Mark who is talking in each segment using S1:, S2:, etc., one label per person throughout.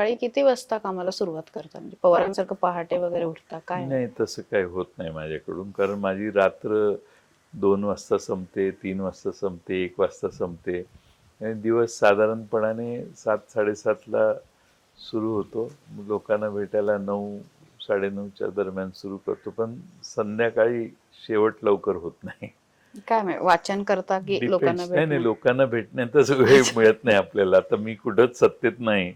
S1: सकाळी किती वाजता कामाला सुरुवात करता? म्हणजे पवारांसारखं पहाटे वगैरे उठता? काय?
S2: नाही तसं काही होत नाही माझ्याकडून. कारण माझी रात्र दोन वाजता संपते तीन वाजता संपते एक वाजता संपते. आणि दिवस साधारणपणाने सात साडेसातला सुरू होतो. लोकांना भेटायला नऊ साडेनऊच्या दरम्यान सुरू करतो. पण संध्याकाळी शेवट लवकर होत नाही.
S1: काय वाचन करता की. लोकांना
S2: नाही? लोकांना भेटण्यातच वेळ मिळत नाही आपल्याला. आता मी कुठंच सत्तेत नाही.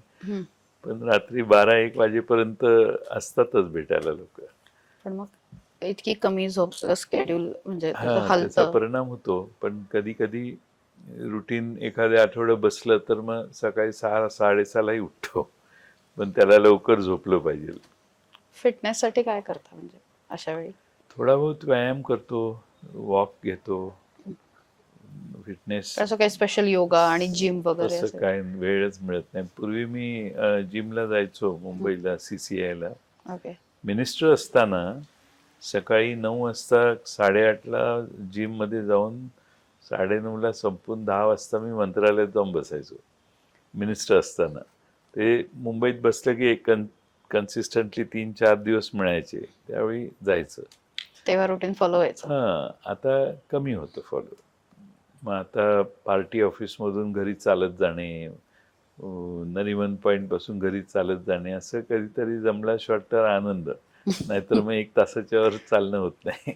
S2: पण रात्री बारा एक वाजेपर्यंत असतातच भेटायला लोक.
S1: पण मग इतकी कमी झोप स्केड्यूल म्हणजे
S2: हा त्याचा परिणाम होतो. पण कधी कधी रुटीन एखाद्या आठवडं बसलं तर मग सकाळी सहा साडेसहालाही उठतो. पण त्याला लवकर झोपलं पाहिजे.
S1: फिटनेस साठी काय करता म्हणजे अशा वेळी?
S2: थोडा बहुत व्यायाम करतो वॉक घेतो. फिटनेस
S1: असं काही स्पेशल योगा आणि जिम वगैरे असेल?
S2: काय वेळच मिळत नाही. पूर्वी मी जिमला जायचो मुंबईला सी सी आयला
S1: ओके
S2: मिनिस्टर असताना सकाळी नऊ वाजता साडेआठला जिममध्ये जाऊन साडेनऊला संपून दहा वाजता मी मंत्रालयात जाऊन बसायचो. मिनिस्टर असताना. ते मुंबईत बसलं की एक कन कन्सिस्टंटली तीन चार दिवस मिळायचे. त्यावेळी जायचं.
S1: तेव्हा रुटीन फॉलो व्हायचं.
S2: हां आता कमी होतं फॉलो मग आता पार्टी ऑफिसमधून घरी चालत जाणे नरिमन पॉईंटपासून घरी चालत जाणे असं कधीतरी जमला शॉर्ट तर आनंद. नाहीतर मग एक तासाच्या वर चालणं होत नाही.